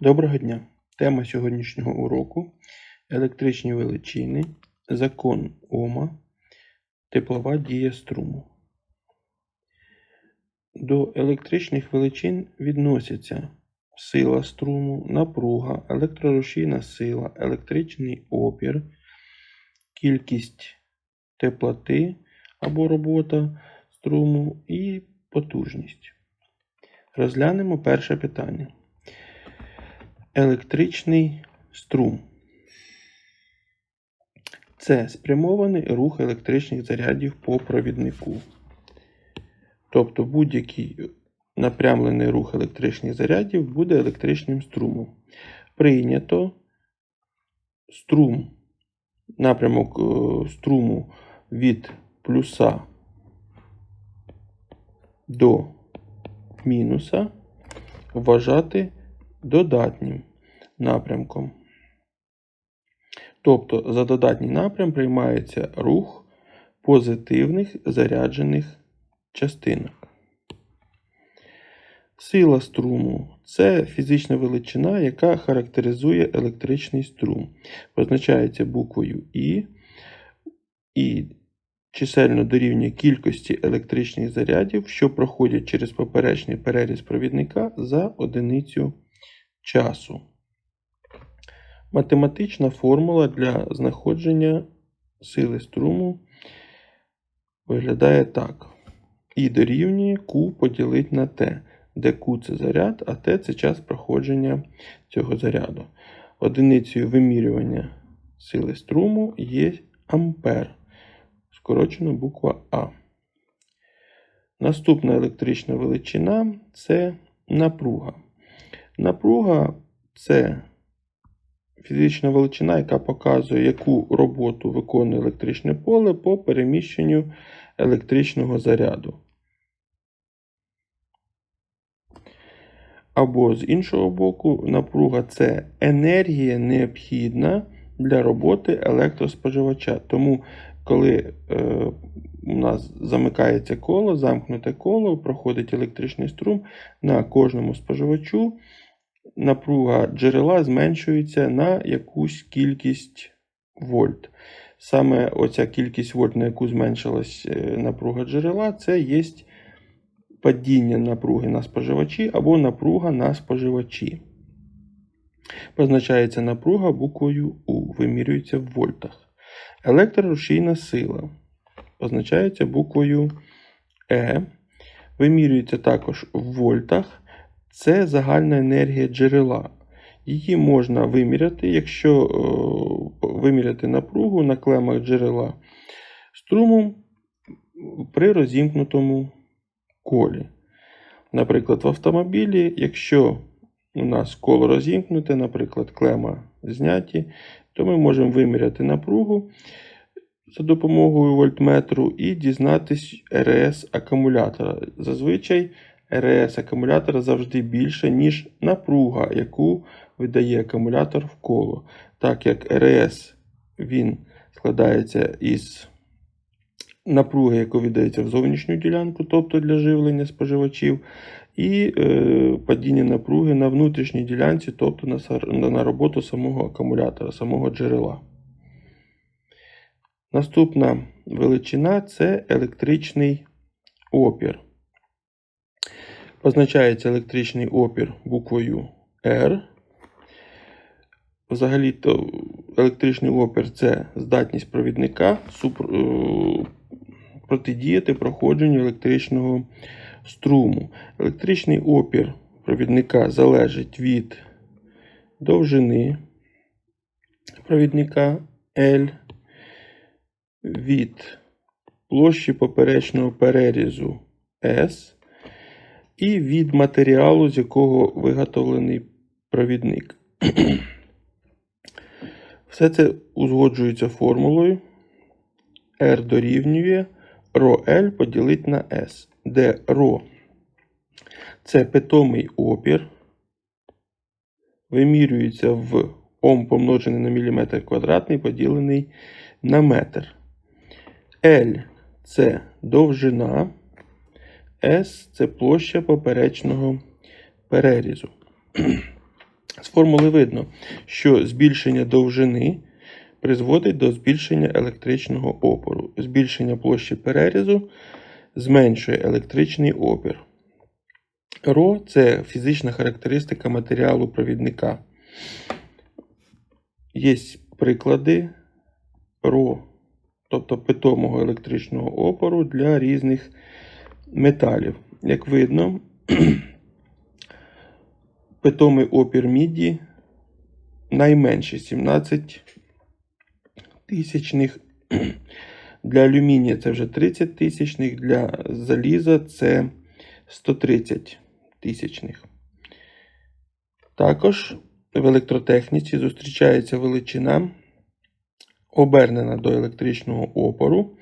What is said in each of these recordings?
Доброго дня! Тема сьогоднішнього уроку електричні величини, закон Ома, теплова дія струму. До електричних величин відносяться сила струму, напруга, електрорушійна сила, електричний опір, кількість теплоти або робота струму і потужність. Розглянемо перше питання. Електричний струм. Це спрямований рух електричних зарядів по провіднику. Тобто будь-який напрямлений рух електричних зарядів буде електричним струмом. Прийнято струм, напрямок е, струму від плюса до мінуса вважати додатнім напрямком. Тобто за додатній напрям приймається рух позитивних заряджених частинок. Сила струму це фізична величина, яка характеризує електричний струм. Позначається буквою І і чисельно дорівнює кількості електричних зарядів, що проходять через поперечний переріз провідника за одиницю часу. Математична формула для знаходження сили струму виглядає так. І дорівнює Q поділити на T, де Q це заряд, а T це час проходження цього заряду. Одиницею вимірювання сили струму є ампер, скорочено буква А. Наступна електрична величина це напруга. Напруга це фізична величина, яка показує, яку роботу виконує електричне поле по переміщенню електричного заряду. Або з іншого боку, напруга це енергія необхідна для роботи електроспоживача. Тому, коли е, у нас замикається коло, замкнуте коло, проходить електричний струм на кожному споживачу напруга джерела зменшується на якусь кількість вольт. Саме оця кількість вольт, на яку зменшилась е, напруга джерела, це є падіння напруги на споживачі або напруга на споживачі. Позначається напруга буквою У, вимірюється в вольтах. Електрорушійна сила позначається буквою Е, вимірюється також в вольтах. Це загальна енергія джерела. Її можна виміряти, якщо е, виміряти напругу на клемах джерела струмом при розімкнутому колі. Наприклад, в автомобілі, якщо у нас коло розімкнуте, наприклад, клема зняті, то ми можемо виміряти напругу за допомогою вольтметру і дізнатись РС акумулятора. Зазвичай РС акумулятора завжди більше, ніж напруга, яку видає акумулятор в коло. Так як РС він складається із напруги, яку віддається в зовнішню ділянку, тобто для живлення споживачів, і е, падіння напруги на внутрішній ділянці, тобто на, на роботу самого акумулятора, самого джерела. Наступна величина це електричний опір. Позначається електричний опір буквою R. Взагалі-то електричний опір це здатність провідника. Е, протидіяти проходженню електричного струму. Електричний опір провідника залежить від довжини провідника L, від площі поперечного перерізу S і від матеріалу, з якого виготовлений провідник. Все це узгоджується формулою R дорівнює ρL поділити на S, де ρ це питомий опір, вимірюється в Ом помножений на міліметр квадратний поділений на метр. L це довжина. S це площа поперечного перерізу. З формули видно, що збільшення довжини призводить до збільшення електричного опору. Збільшення площі перерізу зменшує електричний опір. Ро це фізична характеристика матеріалу провідника. Є приклади ро, тобто питомого електричного опору для різних металів. Як видно, питомий опір міді найменший 17 тисячних. Для алюмінія це вже 30 тисячних, для заліза це 130 тисячних. Також в електротехніці зустрічається величина, обернена до електричного опору.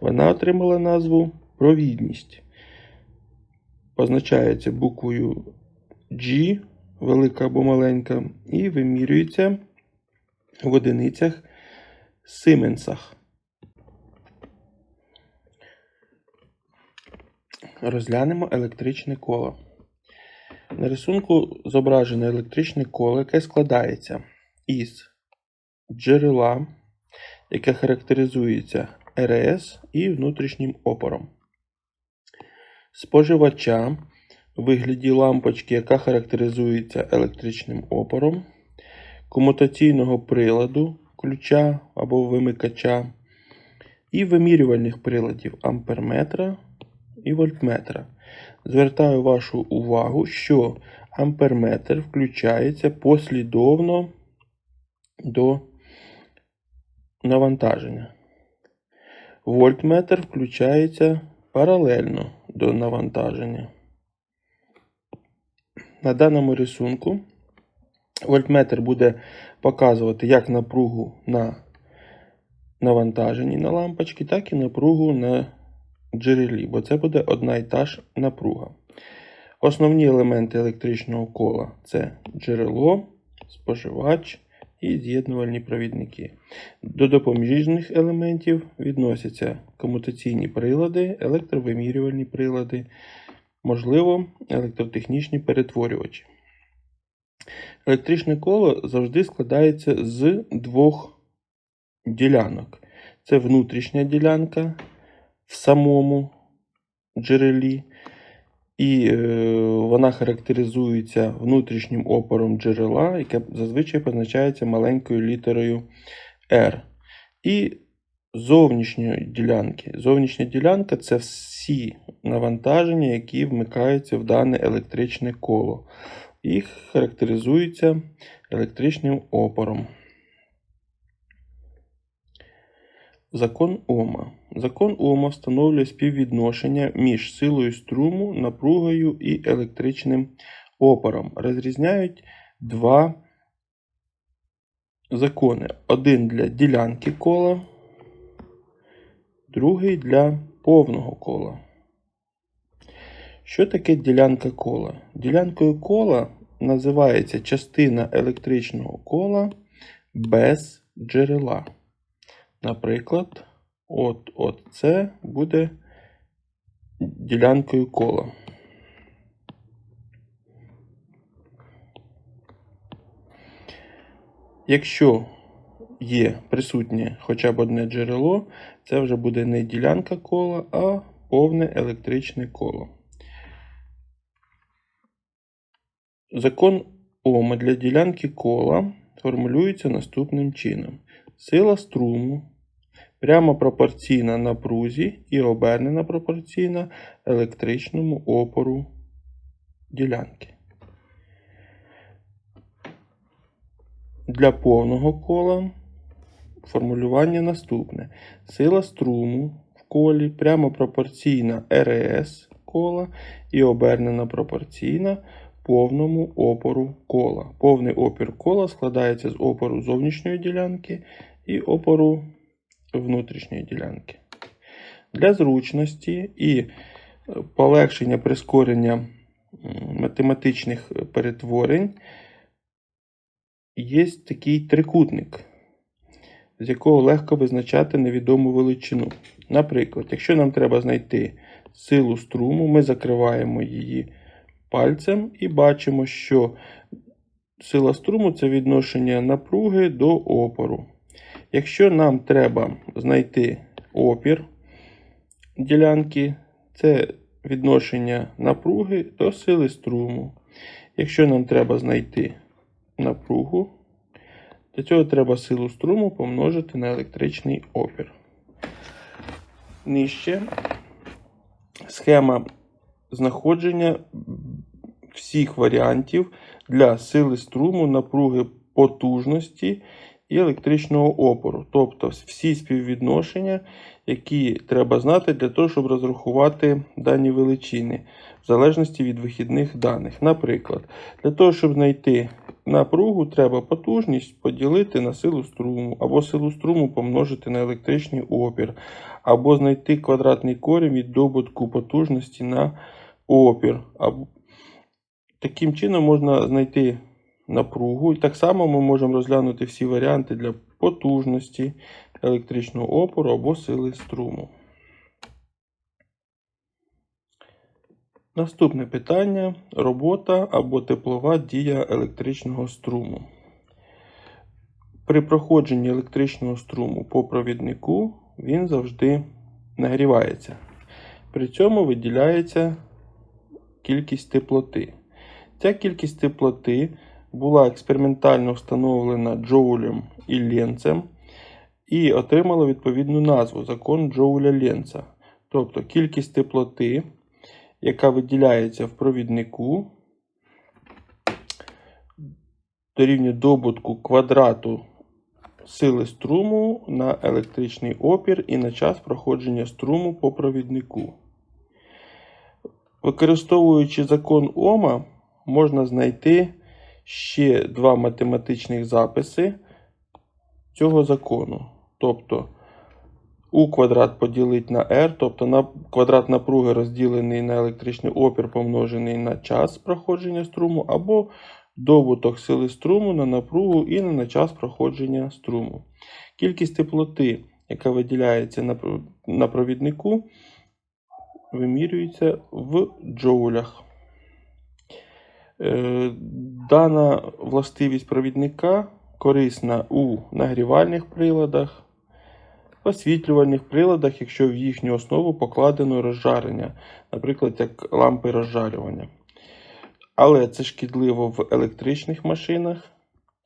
Вона отримала назву провідність. Позначається буквою G, велика або маленька, і вимірюється в одиницях Сименсах. Розглянемо електричне коло. На рисунку зображено електричне коло, яке складається із джерела, яке характеризується РС і внутрішнім опором. Споживача у вигляді лампочки, яка характеризується електричним опором, комутаційного приладу ключа або вимикача, і вимірювальних приладів амперметра і вольтметра. Звертаю вашу увагу, що амперметр включається послідовно до навантаження. Вольтметр включається паралельно до навантаження. На даному рисунку вольтметр буде показувати як напругу на навантаженні на лампочки, так і напругу на джерелі, бо це буде одна і та ж напруга. Основні елементи електричного кола це джерело, споживач і з'єднувальні провідники. До допоміжних елементів відносяться комутаційні прилади, електровимірювальні прилади, можливо, електротехнічні перетворювачі. Електричне коло завжди складається з двох ділянок. Це внутрішня ділянка в самому джерелі, і е, вона характеризується внутрішнім опором джерела, яке зазвичай позначається маленькою літерою R. І зовнішньої ділянки. Зовнішня ділянка це всі навантаження, які вмикаються в дане електричне коло. Їх характеризуються електричним опором. Закон Ома. Закон Ома встановлює співвідношення між силою струму, напругою і електричним опором. Розрізняють два закони. Один для ділянки кола, другий для повного кола. Що таке ділянка кола? Ділянкою кола називається частина електричного кола без джерела. Наприклад, от, от це буде ділянкою кола. Якщо є присутнє хоча б одне джерело, це вже буде не ділянка кола, а повне електричне коло. Закон Ома для ділянки кола формулюється наступним чином. Сила струму прямо пропорційна напрузі і обернена пропорційна електричному опору ділянки. Для повного кола формулювання наступне. Сила струму в колі прямо пропорційна РС кола і обернена пропорційна повному опору кола. Повний опір кола складається з опору зовнішньої ділянки і опору внутрішньої ділянки. Для зручності і полегшення прискорення математичних перетворень є такий трикутник, з якого легко визначати невідому величину. Наприклад, якщо нам треба знайти силу струму, ми закриваємо її пальцем і бачимо, що сила струму це відношення напруги до опору. Якщо нам треба знайти опір ділянки, це відношення напруги до сили струму. Якщо нам треба знайти напругу, для цього треба силу струму помножити на електричний опір. Нижче схема знаходження всіх варіантів для сили струму, напруги потужності і електричного опору. Тобто всі співвідношення, які треба знати для того, щоб розрахувати дані величини, в залежності від вихідних даних. Наприклад, для того, щоб знайти напругу, треба потужність поділити на силу струму, або силу струму помножити на електричний опір, або знайти квадратний корінь від добутку потужності на опір. Таким чином можна знайти напругу. І так само ми можемо розглянути всі варіанти для потужності, електричного опору або сили струму. Наступне питання: робота або теплова дія електричного струму. При проходженні електричного струму по провіднику він завжди нагрівається. При цьому виділяється кількість теплоти. Ця кількість теплоти була експериментально встановлена Джоулем і Ленцем і отримала відповідну назву закон Джоуля Ленца. Тобто кількість теплоти, яка виділяється в провіднику, дорівнює добутку квадрату сили струму на електричний опір і на час проходження струму по провіднику. Використовуючи закон Ома, можна знайти ще два математичних записи цього закону. Тобто U квадрат поділити на R, тобто на квадрат напруги розділений на електричний опір помножений на час проходження струму, або добуток сили струму на напругу і на час проходження струму. Кількість теплоти, яка виділяється на провіднику, вимірюється в джоулях. Е, дана властивість провідника корисна у нагрівальних приладах, освітлювальних приладах, якщо в їхню основу покладено розжарення, наприклад, як лампи розжарювання. Але це шкідливо в електричних машинах,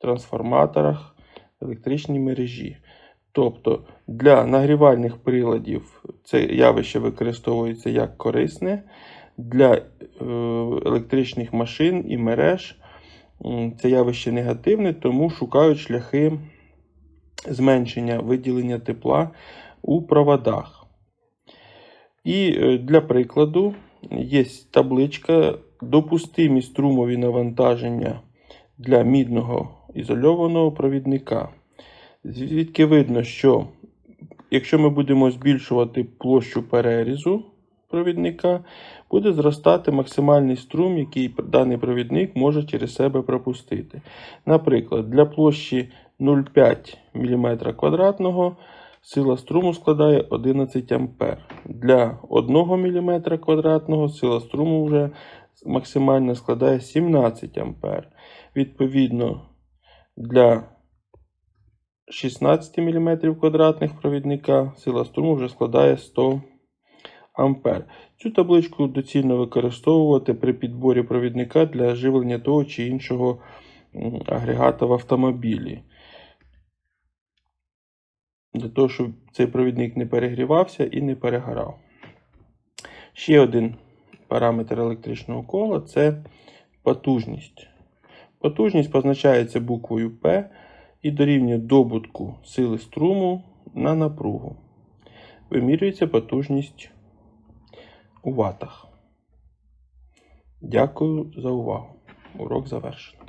трансформаторах, електричній мережі. Тобто для нагрівальних приладів це явище використовується як корисне, для е, електричних машин і мереж це явище негативне, тому шукають шляхи зменшення виділення тепла у проводах. І е, для прикладу є табличка допустимі струмові навантаження для мідного ізольованого провідника. Звідки видно, що якщо ми будемо збільшувати площу перерізу провідника, буде зростати максимальний струм, який даний провідник може через себе пропустити. Наприклад, для площі 0,5 мм квадратного сила струму складає 11 А. Для 1 мм квадратного сила струму вже максимально складає 17 А. Відповідно, для 16 мм квадратних провідника сила струму вже складає 100 А. Цю табличку доцільно використовувати при підборі провідника для живлення того чи іншого агрегата в автомобілі. Для того, щоб цей провідник не перегрівався і не перегорав. Ще один параметр електричного кола це потужність. Потужність позначається буквою P і дорівнює добутку сили струму на напругу. Вимірюється потужність у ватах. Дякую за увагу. Урок завершено.